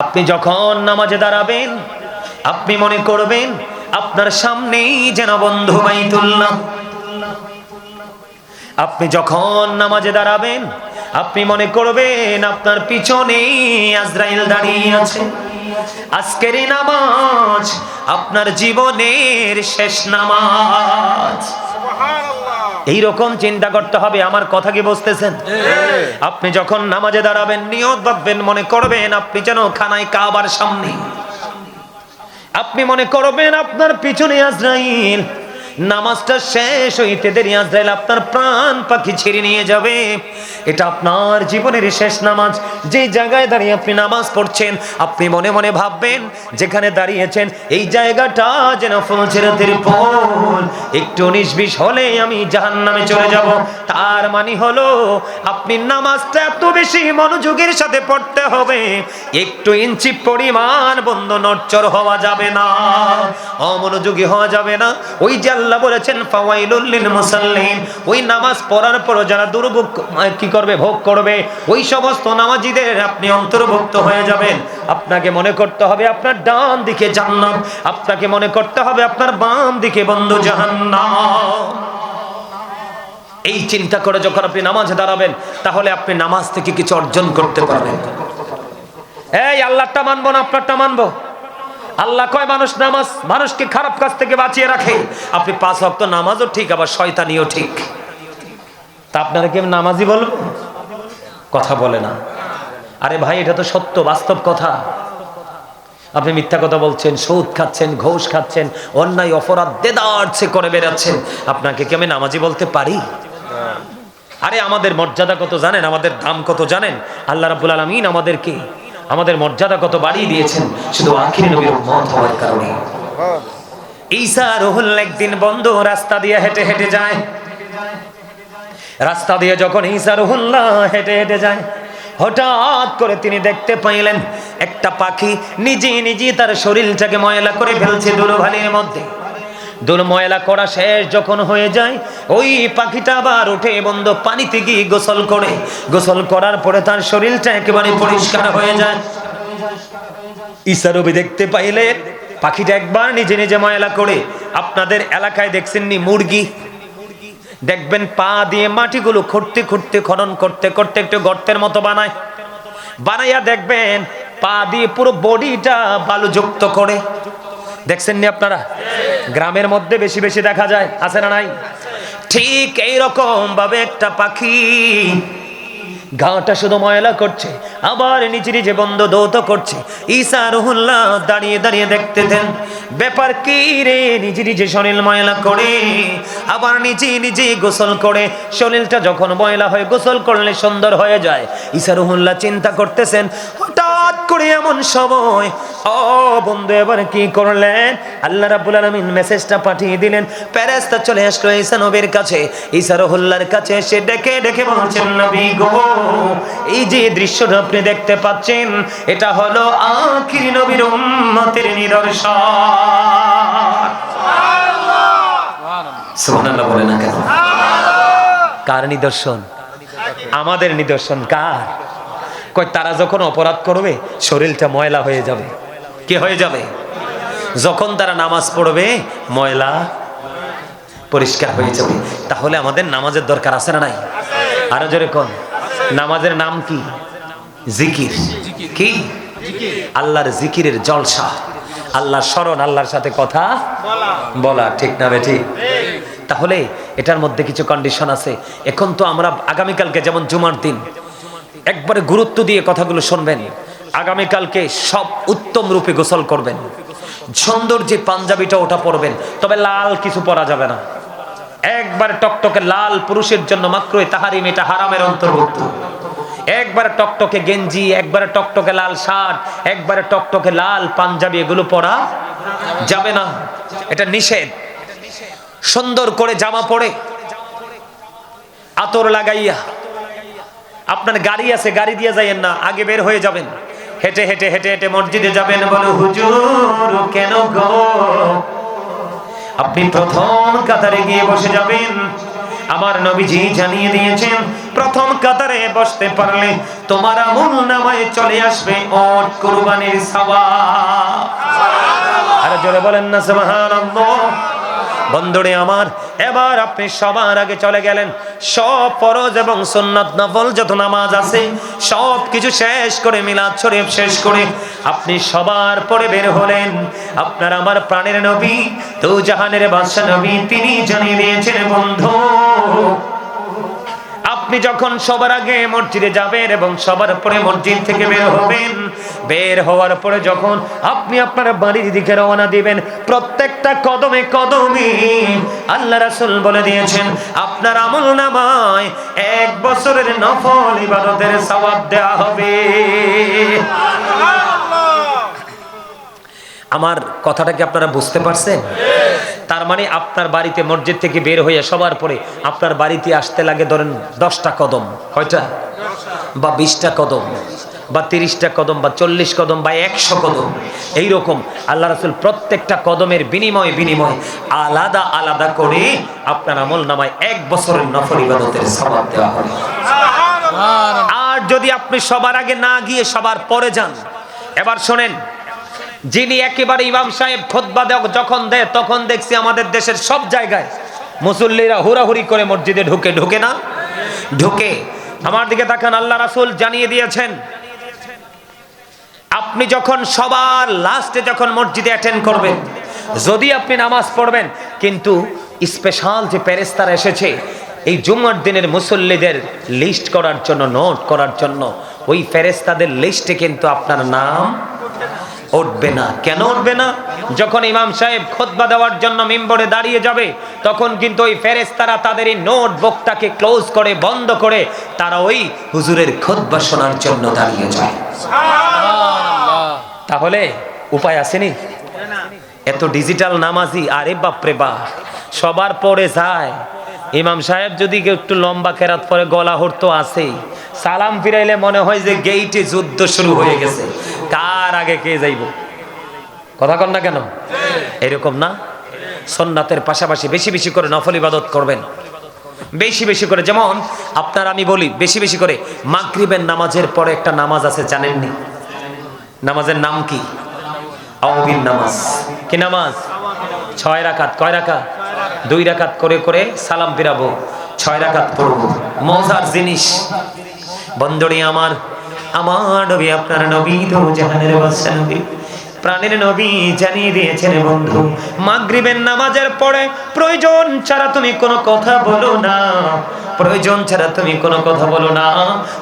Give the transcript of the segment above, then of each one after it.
আপনি যখন নামাজে দাঁড়াবেন, আপনি মনে করবেন আপনার সামনেই যেন বন্ধু বাইতুল্লাহ আপনি যখন নামাজে দাঁড়াবেন, আপনি মনে করবেন আপনার পিছনে আজরাইল দাঁড়িয়ে আছে। আজকের নামাজ আপনার জীবনের শেষ নামাজ। এই রকম চিন্তা করতে হবে আমার কথা কি বুঝতেছেন? আপনি যখন নামাজে দাঁড়াবেন নিয়ত ভাববেন মনে করবেন আপনি যেন খানায় কাবার সামনে। আপনি মনে করবেন আপনার পিছনে আজরাইল নামাজটা শেষ হইতে দেরি আজরাইল আপনার প্রাণ পাখি ছেড়ে নিয়ে যাবে। এটা আপনার জীবনের শেষ নামাজ। যে জায়গায় দাঁড়িয়ে আপনি নামাজ পড়ছেন, আপনি মনে মনে ভাববেন, যেখানে দাঁড়িয়েছেন, এই জায়গাটা যেন ফুলছেরাতের ফুল। একটু উনিশ হলে আমি জাহান নামে চলে যাব। তার মানে হলো, আপনি নামাজটা এত বেশি মনোযোগের সাথে পড়তে হবে। একটু ইঞ্চি পরিমাণ বন্ধ নড়চর হওয়া যাবে না, অমনোযোগী হওয়া যাবে না। ওই যে আল্লাহ বলেছেন ফাওয়াইলুল্লিল মুসাল্লিন। ওই নামাজ পড়ার পর যারা দুর্ভোগ কি করবে, ভোগ করবে, ওই সমস্ত নামাজিদের আপনি অন্তর্ভুক্ত হয়ে যাবেন। আপনাকে মনে করতে হবে আপনার ডান দিকে জান্নাত, আপনাকে মনে করতে হবে আপনার বাম দিকে বন্ধু জাহান্নাম। এই চিন্তা করে যখন আপনি নামাজে দাঁড়াবেন, তাহলে আপনি নামাজ থেকে কিছু অর্জন করতে পারবেন। এই, আল্লাহটা মানবো না, আপনারটা মানবো? আল্লাহ কয়, মানুষ নামাজ, মানুষকে খারাপ কাজ থেকে বাঁচিয়ে রাখে। আপনি পাঁচ অক্ত নামাজও ঠিক, আবার শয়তানিও ঠিক। তা আপনারা কি আমি নামাজি বলব কথা বলে না। আরে ভাই, এটা তো সত্য, বাস্তব কথা। আপনি মিথ্যা কথা বলছেন, সুদ খাচ্ছেন, ঘোষ খাচ্ছেন, অন্যায়, অপরাধ দেদারছে করে বেড়াচ্ছেন। আপনাকে কি আমি নামাজি বলতে পারি? আরে আমাদের মর্যাদা কত জানেন? আমাদের দাম কত জানেন? আল্লাহ রাব্বুল আলামিন আমাদেরকে আমাদের মর্যাদা কত বাড়িয়ে দিয়েছেন, শুধু আখিরি নবীর উম্মত হওয়ার কারণে। ঈসা রুহুল একদিন বন্ধ রাস্তা দিয়ে হেঁটে হেঁটে যায়। রাস্তা দিয়ে যখন ঈসা রুহুল্লাহ হেঁটে হেঁটে যায়, হঠাৎ করে তিনি দেখতে পাইলেন, একটা পাখি নিজে নিজে তার শরীরটাকে ময়লা করে ফেলছে দুলুভালির মধ্যে। দুল ময়লা করা শেষ যখন হয়ে যায়, ওই পাখিটা আবার উঠে বন্ধ পানিতে গিয়ে গোসল করে। গোসল করার পরে তার শরীরটা একেবারে পরিষ্কার হয়ে যায়। ঈশারবি দেখতে পাইলে, পাখিটা একবার নিজে নিজে ময়লা করে, আপনাদের এলাকায় দেখছেননি মুরগি? দেখবেন পা দিয়ে মাটিগুলো খুঁড়তে খুঁড়তে, খনন করতে করতে একটু গর্তের মতো বানায়। বানাইয়া দেখবেন পা দিয়ে পুরো বডিটা বালুযুক্ত করে। দেখছেন নি আপনারা? গ্রামের মধ্যে বেশি বেশি দেখা যায়, আছে না নাই? ঠিক এইরকম ভাবে একটা পাখি গাটা শুধু ময়লা করছে আবার নিচে নিজে বন্ধ দৌত করছে। ঈসা রুহুল্লাহ দাঁড়িয়ে দাঁড়িয়ে দেখতে দেন ব্যাপার কি রে? নিজে নিজে শরীর ময়লা করে, আবার নিজে নিজে গোসল করে। শরীরটা যখন ময়লা হয়ে গোসল করলে সুন্দর হয়ে যায়। ঈসা রুহুল্লাহ চিন্তা করতেছেন, হঠাৎ করে এমন সময়, ও বন্ধু, এবার কি করলেন? আল্লাহ রাব্বুল আলামিন মেসেজটা পাঠিয়ে দিলেন। ফেরেশতা চলে আসলো ঈসা নবীর কাছে। ঈসা রহুল্লাহর কাছে এসে ডেকে ডেকে বলছেন, নবী গো, এই যে দৃশ্যটা আপনি দেখতে পাচ্ছেন এটা হলো আখির নবীর উম্মতের নিদর্শন। সুবহানাল্লাহ। বলে না কেন? কার নিদর্শন? আমাদের নিদর্শন কার? কয় তারা যখন অপরাধ করবে শরীরটা ময়লা হয়ে যাবে। কি হয়ে যাবে? যখন তারা নামাজ পড়বে ময়লা পরিষ্কার হয়ে যাবে। তাহলে আমাদের নামাজের দরকার আছে না নাই? আরও জোরে কোন। নামাজের নাম কি? জিকির। কি? আল্লাহর জিকিরের জলসা। আল্লাহর স্মরণ, আল্লাহর সাথে কথা বলা। ঠিক না বে ঠিক তাহলে এটার মধ্যে কিছু কন্ডিশন আছে। এখন তো আমরা আগামীকালকে, যেমন জুমার দিন, একবারে গুরুত্ব দিয়ে কথাগুলো শুনবেন। আগামীকালকে সব উত্তম রূপে গোসল করবেন। সুন্দর যে পাঞ্জাবিটা ওটা পরবেন। তবে লাল কিছু পরা যাবে না। একবারে টকটকে লাল পুরুষের জন্য মাত্রই তাহারিম এটা হারামের অন্তর্ভুক্ত। একবারে টকটকে গেঞ্জি, একবারে টকটকে লাল শার্ট, একবারে টকটকে লাল পাঞ্জাবি, এগুলো পরা যাবে না। এটা নিষেধ। সুন্দর করে জামা পরে, আতর লাগাইয়া, আপনার গাড়ি আছে, গাড়ি দিয়ে যাইয়েন না, আগে বের হয়ে যাবেন। হেঁটে হেঁটে হেঁটে হেঁটে মসজিদে যাবেন, বলো, হুজুর, কেন গো? আপনি প্রথম কাতারে গিয়ে বসে যাবেন। আমার নবীজি জানিয়ে দিয়েছেন, প্রথম কাতারে বসতে পারলে তোমার আমল নামায় চলে আসবে ওট কুরবানির সওয়াব। আরে জোরে বলেন না, সুবহানাল্লাহ। বন্ধুরে আমার। এবার আপনি সবার আগে চলে গেলেন। সব ফরজ এবং সোনাদ নফল যত নামাজ আছে, সব কিছু শেষ করে, মিলাদ শরীফ শেষ করে আপনি সবার পরে বের হলেন। আপনার আমার প্রাণের নবী তো জাহানের বাদশা নবী, তিনি জানিয়ে দিয়েছেন বন্ধু আপনি যখন সবার আগে মসজিদে যাবেন এবং সবার পরে মসজিদ থেকে বের হবেন বের হওয়ার পরে যখন আপনি আপনার বাড়ির দিকে রওনা দিবেন প্রত্যেকটা কদমে কদমে আল্লাহ রাসূল বলে দিয়েছেন আপনার আমল নামায় এক বছরের নফল ইবাদতের সওয়াব দেওয়া হবে। আমার কথাটা কি আপনারা বুঝতে পারছেন? তার মানে আপনার বাড়িতে মসজিদ থেকে বের হয়ে সবার পরে আপনার বাড়িতে আসতে লাগে ধরেন দশটা কদম কয়টা বা বিশটা কদম বা তিরিশটা কদম বা চল্লিশ কদম বা একশো কদম এইরকম আল্লাহ রাসুল প্রত্যেকটা কদমের বিনিময় বিনিময় আলাদা আলাদা করে আপনার আমল নামায় এক বছরের নফল ইবাদতের সবাব দেওয়া হবে আর যদি আপনি সবার আগে না গিয়ে সবার পরে যান এবার শোনেন যিনি একেবারে ইমাম সাহেব খোদবা যখন দেয়, তখন দেখছি আমাদের দেশের সব জায়গায় মুসল্লিরা হুড়াহুড়ি করে মসজিদে ঢুকে ঢুকে না? ঢুকে। আমার দিকে তাকান, আল্লাহ রাসূল জানিয়ে দিয়েছেন, আপনি যখন সবার লাস্টে যখন মসজিদে অ্যাটেন্ড করবেন, যদি আপনি নামাজ পড়বেন, কিন্তু স্পেশাল যে প্যারেস্তারা এসেছে, এই জুম্মার দিনের মুসল্লিদের লিস্ট করার জন্য নোট করার জন্য, ওই ফেরেস্তাদের লিস্টে কিন্তু আপনার নাম উঠবে না। কেন উঠবে না? যখন ইমাম সাহেব খোদবা দেওয়ার জন্য মেম্বরে দাঁড়িয়ে যাবে তখন কিন্তু ওই ফেরেস্তারা তাদের এই নোট বুকটাকে ক্লোজ করে বন্ধ করে তারা ওই হুজুরের খোদবা শোনার জন্য দাঁড়িয়ে যায়। তাহলে উপায় আসেনি? এত ডিজিটাল নামাজি আরে বাপরে বা সবার পরে যায়। ইমাম সাহেব যদি কেউ একটু লম্বা কেরাত পরে গলা হরতো আসেই সালাম ফিরাইলে মনে হয় যে গেইটে যুদ্ধ শুরু হয়ে গেছে। কার আগে কে যাইব? কথা কন না কেন? এরকম না? সন্ন্যাতের পাশাপাশি বেশি বেশি করে নফল ইবাদত করবেন। বেশি বেশি করে, যেমন আপনার আমি বলি, বেশি বেশি করে মাগরিবের নামাজের পরে একটা নামাজ আছে, জানেননি? নামাজের নাম কি? আওবিন নামাজ। কি নামাজ? ছয় রাকাত। কয় রাকাত? দুই রাকাত করে করে সালাম ফিরাবো, ছয় রাকাত পড়ব। মজার জিনিস। বন্ধুরি আমার আমার নবী, আপনার নবী তো জাহানের বাদশা নবী। প্রাণের নবী জানিয়ে দিয়েছেন, বন্ধু, মাগরিবের নামাজের পরে প্রয়োজন ছাড়া তুমি কোনো কথা বলো না। প্রয়োজন ছাড়া তুমি কোনো কথা বলো না।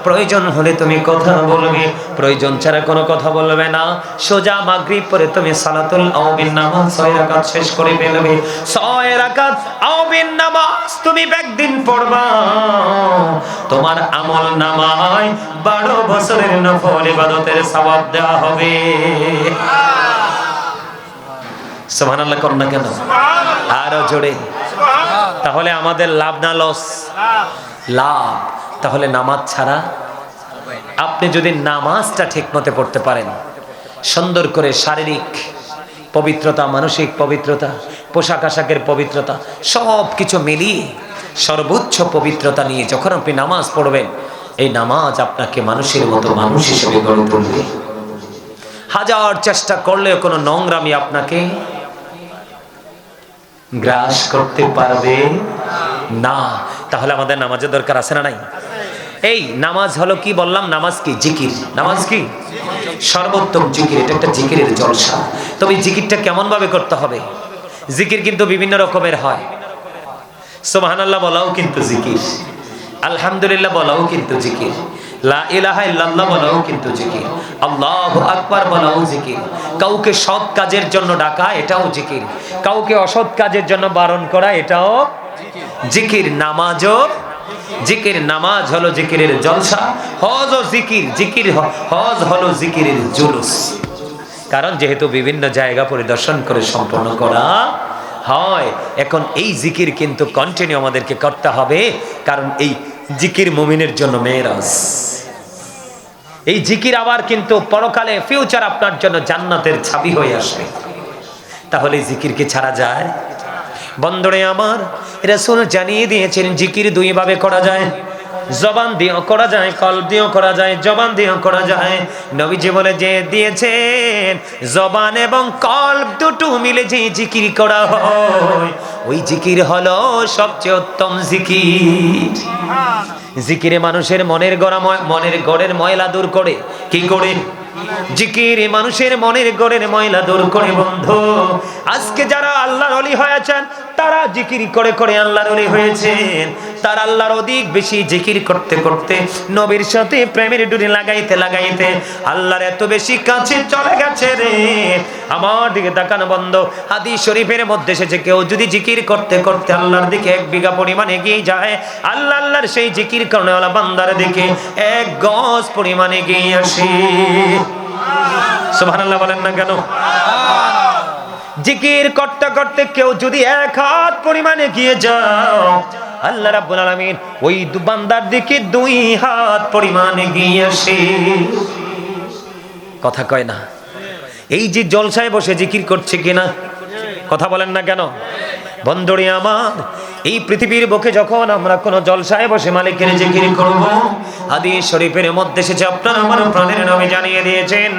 প্রয়োজন হলে তুমি কথা বলবে। প্রয়োজন ছাড়া কোনো কথা বলবে না। সোজা মাগরিব পরে তুমি সালাতুল আওবিন নামাজ ছয় রাকাত শেষ করে ফেলবে। ছয় রাকাত আওবিন নামাজ তুমি একদিন পড়বা। তোমার আমল নামায় বারো বছরের নফল ইবাদতের সওয়াব দেওয়া হবে। সুবহানাল্লাহ, কর না কেন? আরও জোরে। তাহলে আমাদের লাভ না লস? লাভ। তাহলে নামাজ ছাড়া আপনি যদি নামাজটা ঠিক মতে পড়তে পারেন, সুন্দর করে শারীরিক পবিত্রতা, মানসিক পবিত্রতা, পোশাক আশাকের পবিত্রতা, সব কিছু মিলিয়ে সর্বোচ্চ পবিত্রতা নিয়ে যখন আপনি নামাজ পড়বেন, এই নামাজ আপনাকে মানুষের মতো মানুষ হিসেবে গড়ে তুলবে। হাজার চেষ্টা করলেও কোনো নোংরামি আপনাকে গ্রাস করতে পারবে? না। তাহলে আমাদের নামাজের দরকার আছে না নাই? এই, নামাজ হলো কি বললাম? নামাজ কি? জিকির। নামাজ কি? সর্বোত্তম জিকির। এটা একটা জিকিরের জলসা। তবে জিকিরটা কেমন ভাবে করতে হবে? জিকির কিন্তু বিভিন্ন রকমের হয়। সুবহানাল্লাহ বলাও কিন্তু জিকির। আলহামদুলিল্লাহ বলাও কিন্তু জিকির। লা ইলাহা ইল্লাল্লাহ বলাও কিন্তু জিকির। আল্লাহু আকবার বলাও জিকির। কাউকে সৎ কাজের জন্য ডাকা, এটাও জিকির। কাউকে অসৎ কাজের জন্য বারণ করা, এটাও জিকির। নামাজও জিকির। নামাজ হলো জিকিরের জলসা, হজ ও জিকির। জিকির হজ হলো জিকিরের জুলুস। কারণ যেহেতু বিভিন্ন জায়গা পরিদর্শন করে সম্পন্ন করা হয়, এখন এই জিকির কিন্তু কন্টিনিউ আমাদেরকে করতে হবে। কারণ এই জিকির মমিনের জন্য মেয়েরাজ। এই জিকির আবার কিন্তু পরকালে ফিউচার আপনার জন্য জান্নাতের ছাবি হয়ে আসবে। তাহলে জিকিরকে জিকির কি ছাড়া যায়? বন্দরে আমার, রসুল জানিয়ে দিয়েছেন, জিকির দুই ভাবে করা যায়। জবান দিয়েও করা যায় কল দিয়েও করা যায়, জবান দিয়েও করা যায়। নবীজি বলে, যে দিয়েছেন জবান এবং কল্প দুটো মিলে যে জিকির করা হয়, ওই জিকির হলো সবচেয়ে উত্তম জিকির। জিকিরে মানুষের মনের গড়া মনের গড়ের ময়লা দূর করে। কি করে? জিকির মানুষের মনের গড়ের ময়লা দূর করে, বন্ধু। আজকে আল্লাহর অলি হয়েছেন, তারা জিকির করে করে আল্লাহর অলি হয়েছেন। তার আল্লাহর অধিক বেশি জিকির করতে করতে নবীর সাথে প্রেমের ডুরি লাগাইতে লাগাইতে আল্লাহর এত বেশি কাছে চলে গেছে রে। আমার দিকে তাকানো বন্ধ। হাদিস শরীফের মধ্যে এসেছে, কেউ যদি জিকির করতে করতে আল্লাহর দিকে এক বিঘা পরিমাণ এগিয়ে যায়, আল্লাহ আল্লাহর সেই জিকির কর্ণওয়ালা বান্দার দিকে এক গজ পরিমাণ এগিয়ে আসে। সুবহানাল্লাহ বলেন না কেন? জিকির করতে করতে কেউ যদি এক হাত পরিমাণে গিয়ে যাও, আল্লাহ রাব্বুল আলামিন ওই বান্দার দিকে দুই হাত পরিমাণে গিয়ে আসে। কথা কয় না। এই যে জলসায় বসে জিকির করছে কিনা, কথা বলেন না কেন? বন্ধুরি আমার এই পৃথিবীর বুকে যখন আমরা কোনো জলসায় বসে মালিকের জিকির করব, হাদিস শরীফের মধ্যে এসেছে, আপনার আমার প্রাণের নবী জানিয়ে দিয়েছেন,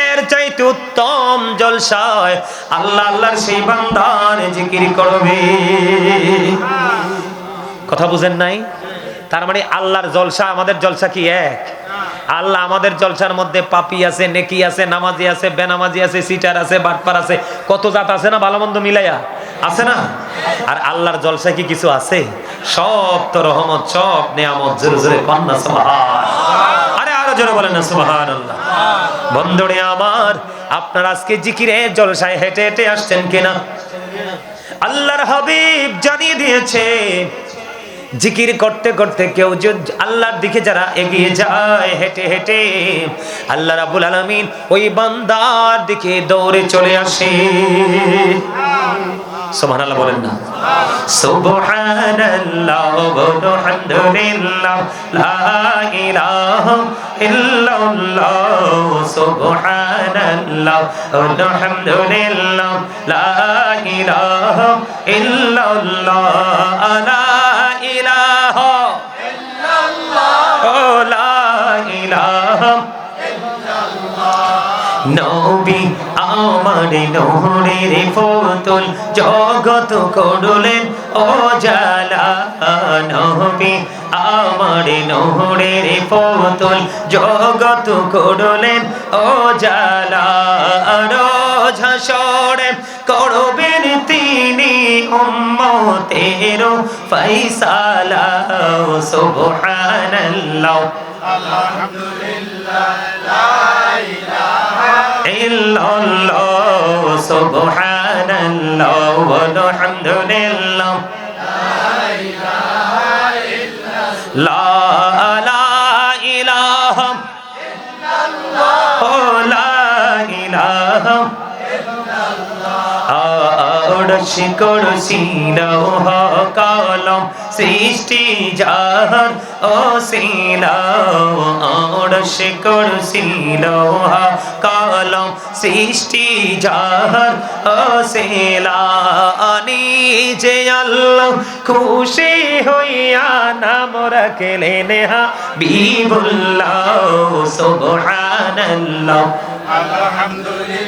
এর চাইতে উত্তম জলসায় আল্লাহ আল্লাহর সেই বান্দার জিকির করবে। কথা বুঝেন নাই? তার মানে আল্লাহর জলসা, আমাদের জলসা কি এক? আল্লাহ আমাদের জলসার মধ্যে পাপি আছে, নেকি আছে, নামাজি আছে, বেনামাজি আছে, সিটার আছে, বাটপার আছে, কত জাত আছে না ভালো মন্দ মিলাইয়া? আছে না? আর আল্লাহর জলসা কি কিছু আছে? সব তো রহমত, সব নেয়ামত, জোরে জোরে কন্যা আরে আরও জোরে বলেন না সুবহান আল্লাহ বন্ধুরে আমার, আপনার আজকে জিকিরের জলসায় হেঁটে হেঁটে আসছেন কিনা? আল্লাহর হাবিব জানিয়ে দিয়েছে, জিকির করতে করতে কেউ আল্লাহর দিকে যারা এগিয়ে যায়, হেঁটে হেঁটে, আল্লাহ রাবুল আলমিন ওই বান্দার দিকে দৌড়ে চলে আসে। সোমান আল্লাহ বলেন না। সুবহানাল্লাহ, আলহামদুলিল্লাহ, লা ইলাহা ইল্লাল্লাহ, সুবহানাল্লাহ, আলহামদুলিল্লাহ, লা ইলাহা ইল্লাল্লাহ, লা ইলাহা ও লা ইলাহা নবী আমার নহরের ফতুল জগত করলেন ও জালা নবী। আমার নহরের ফতুল জগত করলেন ও জালা করবেন তিনি উম্মতের ফৈসালা সুবহানাল্লাহ। Illallah subhanallah walhamdulillah la la ilaha oh la ilaha আড়শি করসি লৌহ কলম সৃষ্টি শিলাও আড়শি করসি লৌহ কলম। সৃষ্টি জাহান ও শিলা আনি যে আল্লাহ খুশি হইয়া নাম রাখলেন হা বিবুল্লাহ, সুবহানাল্লাহ। لا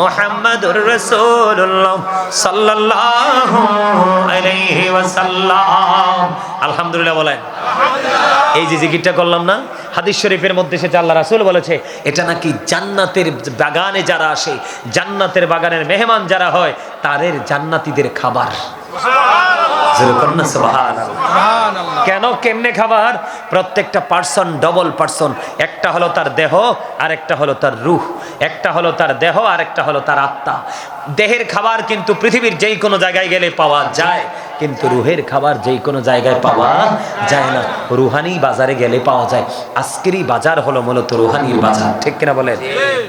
মোহাম্মদুর রসুল্লাহ সাল্লাল্লাহু আলাইহি ওয়াসাল্লাম। আলহামদুলিল্লাহ বলেন। এই যে জিকিরটা করলাম না হাদিস শরীফের মধ্যে সেটা আল্লাহ রাসুল বলেছে এটা নাকি জান্নাতের বাগানে যারা আসে জান্নাতের বাগানের মেহমান যারা হয় তাদের জান্নাতীদের খাবার। কেন কেমনে খাবার? প্রত্যেকটা পার্সন ডবল পার্সন একটা হলো তার দেহ আর একটা হলো তার রুহ। একটা হলো তার দেহ আর একটা হলো তার আত্মা। দেহের খাবার কিন্তু পৃথিবীর যেই কোনো জায়গায় গেলে পাওয়া যায় কিন্তু রুহের খাবার যেই কোনো জায়গায় পাওয়া যায় না। রুহানি বাজারে গেলে পাওয়া যায়। আজকেরই বাজার হলো মূলত রুহানির বাজার। ঠিক কিনা বলেন?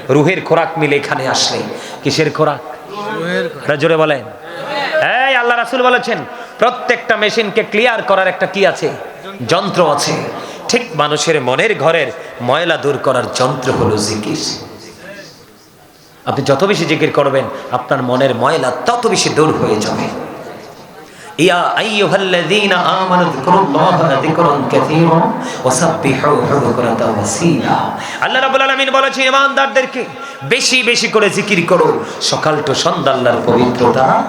রুহের খোরাক মিলে এখানে আসলে। কিসের খোরাক। জোরে বলেন। এই আল্লাহ রাসুল বলেছেন প্রত্যেকটা মেশিনকে ক্লিয়ার করার একটা কি আছে? যন্ত্র আছে। ঠিক মানুষের মনের ঘরের ময়লা দূর করার যন্ত্র হলো জিকির। আপনি যত বেশি জিকির করবেন, আপনার মনের ময়লা তত বেশি দূর হয়ে যাবে। বেশি বেশি করে জিকির করো। সকাল টু সন্ধ্যা পবিত্রতা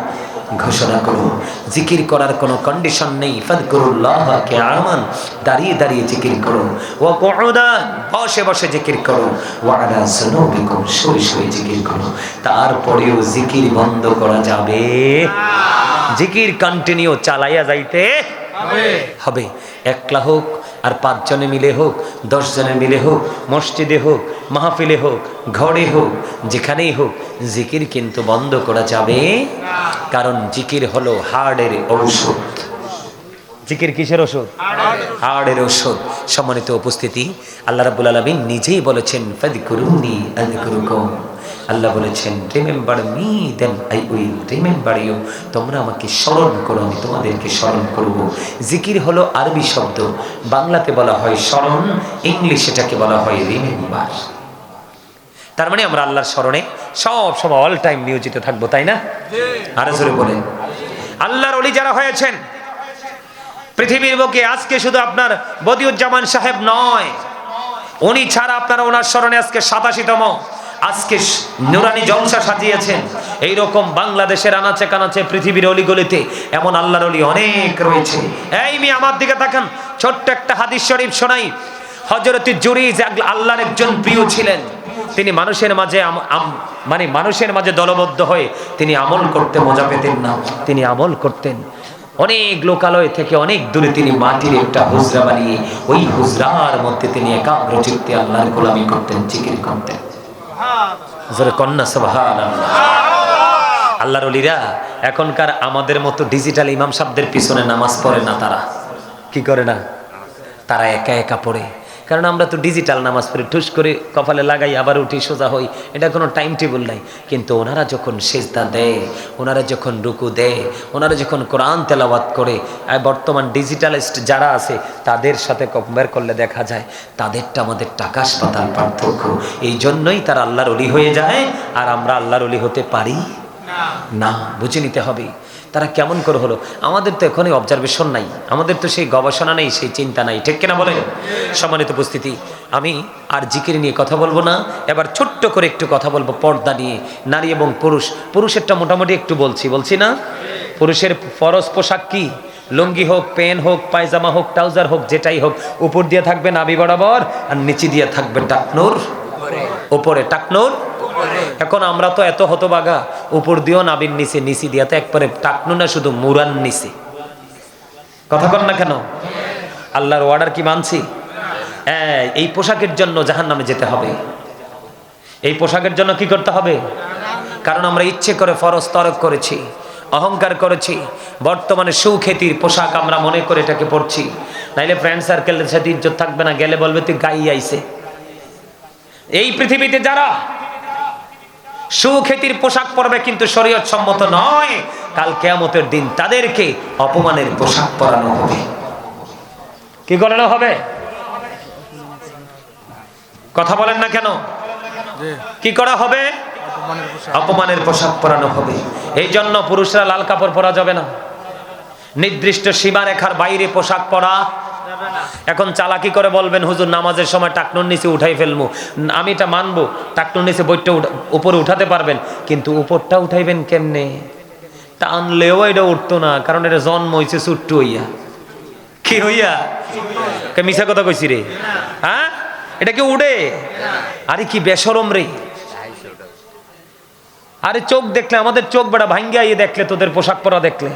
ঘোষণা করো। জিকির করার কোনো কন্ডিশন নেই। ফাদকুরুল্লাহ কে আমান দাঁড়িয়ে দাঁড়িয়ে জিকির করো। ও কুউদান বসে বসে জিকির করো। ওয়া আলা যুনুবিকুম শুয়ে শুয়ে জিকির করো। তারপরেও জিকির বন্ধ করা যাবে। জিকির কন্টিনিউ চালাইয়া যাইতে হবে। একলা হোক আর পাঁচজনে মিলে হোক, দশজনে মিলে হোক, মসজিদে হোক, মাহফিলে হোক, ঘরে হোক, যেখানেই হোক, জিকির কিন্তু বন্ধ করা যাবে। কারণ জিকির হলো হার্টের ঔষধ। জিকির কিসের ওষুধ হার্টের ওষুধ সম্মানিত উপস্থিতি, আল্লাহ রাবুল আলমিন নিজেই বলেছেন ফাদিকুরুনি আযকুরুকুম। আল্লাহ বলেছেন remember me then I will remember you তোমরা আমাকে স্মরণ করো, আমি তোমাদেরকে স্মরণ করব। জিকির হলো আরবি শব্দ। বাংলাতে বলা হয় স্মরণ, ইংলিশ এটাকে বলা হয় রিমেম্বার তার মানে আমরা আল্লাহর স্মরণে সব সময় অল টাইম নিয়োজিত থাকব, তাই না? আরও জোরে বলে আল্লাহর অলি যারা হয়েছেন, পৃথিবীর বুকে আজকে শুধু আপনার বদিউজ্জামান সাহেব নয়, উনি ছাড়া আপনারা ওনার স্মরণে আজকে সাতাশিতম। আজকে নুরানি জলসা সাজিয়েছেন। এই রকম বাংলাদেশের আনাচে কানাচে পৃথিবীর অলিগলিতে এমন আল্লাহর অলি অনেক রয়েছে। এই মি আমার দিকে তাকান। ছোট্ট একটা হাদিস শরীফ শোনাই। হজরত জুরিজ আল্লাহর একজন প্রিয় ছিলেন। তিনি মানুষের মাঝে মানে মানুষের মাঝে দলবদ্ধ হয়ে তিনি আমল করতে মজা পেতেন না। তিনি আমল করতেন। অনেক লোকালয় থেকে অনেক দূরে তিনি মাটির একটা হুজরা বানিয়ে ওই হুজরার মধ্যে তিনি একাগ্র চিত্তে আল্লাহর গোলামি করতেন, জিকির করতেন। জোরে কন্যা এখনকার আমাদের মতো ডিজিটাল ইমাম সাহেবদের পিছনে নামাজ পড়ে না তারা। কি করে না? তারা একা একা পড়ে। কারণ আমরা তো ডিজিটাল নামাজ পড়ি ঠুস করে কপালে লাগাই আবার উঠি সোজা হই। এটা কোনো টাইম টেবিল নাই। কিন্তু ওনারা যখন সেজদা দেয় ওনারা যখন রুকু দেয় ওনারা যখন কোরআন তেলাওয়াত করে আর বর্তমান ডিজিটালিস্ট যারা আছে তাদের সাথে কম্পেয়ার করলে দেখা যায় তাদেরটা আমাদের টাকাশ পাতাল পার্থক্য। এই জন্যই তারা আল্লাহর অলি হয়ে যায় আর আমরা আল্লাহর অলি হতে পারি? না বুঝে নিতে হবে। তারা কেমন করে হলো? আমাদের তো এখনই অবজারভেশন নাই। আমাদের তো সেই গবেষণা নেই, সেই চিন্তা নাই। ঠিক কিনা বলেন? সম্মানিত উপস্থিতি, আমি আর জিকির নিয়ে কথা বলব না। এবার ছোট্ট করে একটু কথা বলব পর্দা নিয়ে। নারী এবং পুরুষ। পুরুষেরটা মোটামুটি একটু বলছি বলছি না? পুরুষের ফরজ পোশাক কি? লুঙ্গি হোক পেন হোক, পায়জামা হোক, ট্রাউজার হোক, যেটাই হোক, উপর দিয়ে থাকবে নাবি বরাবর আর নিচে দিয়ে থাকবে টাকনুর। উপরে টাকনুর। এখন আমরা তো এত হতবাগা, উপর দিয়েও নাবির নিচে, নিচি দিয়া তো একবারে টাকনু না, শুধু মুরান নিচে। কথা কর না কেন? আল্লাহর অর্ডার কি মানছি? হ্যাঁ এই পোশাকের জন্য জাহান নামে যেতে হবে। এই পোশাকের জন্য কি করতে হবে? কারণ আমরা ইচ্ছে করে ফরজ তরক করেছি, অহংকার করেছি, বর্তমানে সুখ্যাতির পোশাক আমরা মনে করে এটাকে পড়ছি নাইলে ফ্রেন্ড সার্কেলের সাথে ইজ্জত থাকবে না, গেলে বলবে, তুই গাই আইছে। এই পৃথিবীতে যারা সুখ্যাতির পোশাক পরবে কিন্তু শরীয়ত সম্মত নয়। কাল কেয়ামতের দিন তাদেরকে অপমানের পোশাক পরানো হবে। কি করানো হবে? কথা বলেন না কেন? কি করা হবে? অপমানের পোশাক পরানো হবে। এই জন্য পুরুষরা লাল কাপড় পরা যাবে না। নির্দিষ্ট সীমারেখার বাইরে পোশাক পরা এখন চালাকি করে বলবেন, হুজুর, নামাজের সময় টাকনুর নিচে উঠাই ফেলব আমি এটা মানবো, টাকনুর নিচে বইটা উপরে উঠাতে পারবেন, কিন্তু উপরটা উঠাইবেন কেমনে? টানলেও এটা উঠতো না, কারণ এটা জন্ম হয়েছে চুট্টু হইয়া। কি হইয়া? কে মিশা কথা কইছি রে? হ্যাঁ? এটা কি উড়ে? আরে কি বেসরম রে। আরে চোখ দেখলে, আমাদের চোখ বেড়া ভাঙ্গিয়া ইয়ে দেখলে, তোদের পোশাক পরা দেখলে।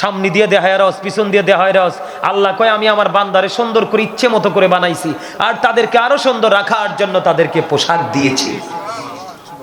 সামনে দিয়ে দেহায় রস, পিছন দিয়ে দেহায় রস। আল্লাহ কয়, আমি আমার বান্দারে সুন্দর করে ইচ্ছে মতো করে বানাইছি। আর তাদেরকে আরও সুন্দর রাখার জন্য তাদেরকে পোশাক দিয়েছি।